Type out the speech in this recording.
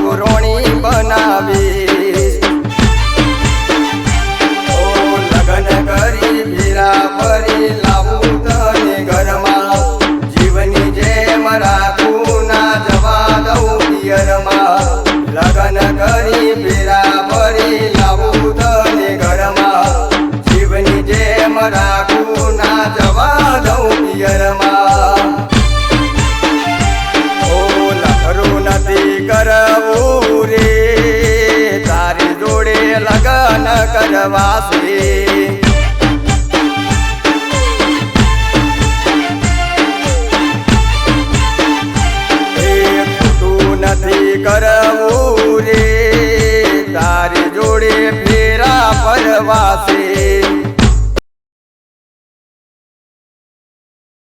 રોણી બનાવીશ. જીવની જેમ રાખું ના જવા દઉં પિયરમાં. લગન કરી ફેરા ફરી તને ઘરમાં. જીવની જેમ રાખું ના ખોટું નથી કરવું રે તારી જોડે ફેરા પરવાસે